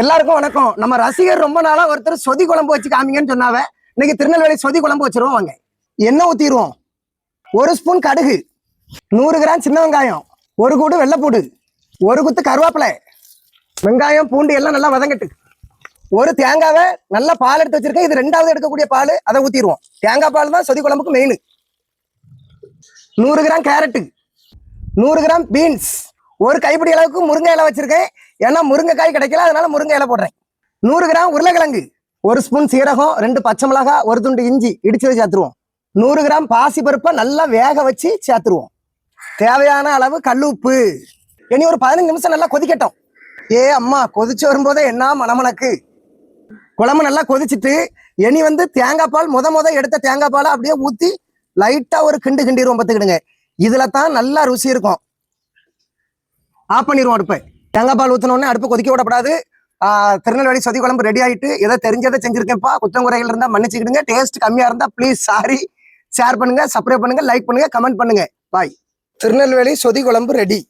எல்லாருக்கும் வணக்கம். நம்ம ரசிகர் ரொம்ப நாளா ஒருத்தர் சொதி குழம்பு வச்சு காமிங்கன்னு சொன்னாவ. இன்னைக்கு திருநெல்வேலி சொதி குழம்பு வச்சிருவோம் வாங்க. எண்ணெய் ஊத்திடுவோம். ஒரு ஸ்பூன் கடுகு நூறு கிராம் சின்ன வெங்காயம் ஒரு கூடு வெள்ளைப்பூடு ஒரு குத்து கருவேப்பிலை வெங்காயம் பூண்டு எல்லாம் நல்லா வதங்கட்டு. ஒரு தேங்காவை நல்லா பால் எடுத்து வச்சிருக்கேன். இது ரெண்டாவது எடுக்கக்கூடிய பால். அதை ஊற்றிடுவோம் தேங்காய் பால் தான் சொதி குழம்புக்கு மெயின் நூறு கிராம் கேரட்டு நூறு கிராம் பீன்ஸ் ஒரு கைப்பிடி அளவுக்கு முருங்கை இலை வச்சிருக்கேன். ஏன்னா முருங்கைக்காய் கிடைக்கல அதனால முருங்கை இலை போடுறேன். நூறு கிராம் உருளைக்கிழங்கு ஒரு ஸ்பூன் சீரகம் ரெண்டு பச்சை மிளகாய் ஒரு துண்டு இஞ்சி இடிச்சு சேர்த்துருவோம். நூறு கிராம் பாசி பருப்பை நல்லா வேக வச்சு சேர்த்துருவோம். தேவையான அளவு கல் உப்பு இனி ஒரு பதினஞ்சு நிமிஷம் நல்லா கொதிக்கட்டும். ஏ அம்மா கொதிச்சு வரும்போதே என்ன மணமணக்கு? குழம்பு நல்லா கொதிச்சிட்டு இனி வந்து தேங்காய் பால் முத முத எடுத்த தேங்காய் பாலை அப்படியே ஊற்றி லைட்டாக ஒரு கிண்டு கிண்டிடுவோம் பார்த்துக்கிடுங்க. இதில் தான் நல்லா ருசி இருக்கும். ஆஃப் பண்ணிடுவோம் அடுப்பை தேங்காய் பால் ஊற்றின அடுப்பு கொதிக்க விடக்கூடாது திருநெல்வேலி சொதி குழம்பு ரெடி ஆயிட்டு ஏதோ தெரிஞ்சதை செஞ்சிருக்கேன்ப்பா. குற்றம் குறைகள் இருந்தால் மன்னிச்சுக்கிடுங்க. டேஸ்ட் கம்மியாக இருந்தால் ப்ளீஸ் சாரி ஷேர் பண்ணுங்க சப்ஸ்கிரைப் பண்ணுங்க லைக் பண்ணுங்க கமெண்ட் பண்ணுங்க. பாய் திருநெல்வேலி சொதி குழம்பு ரெடி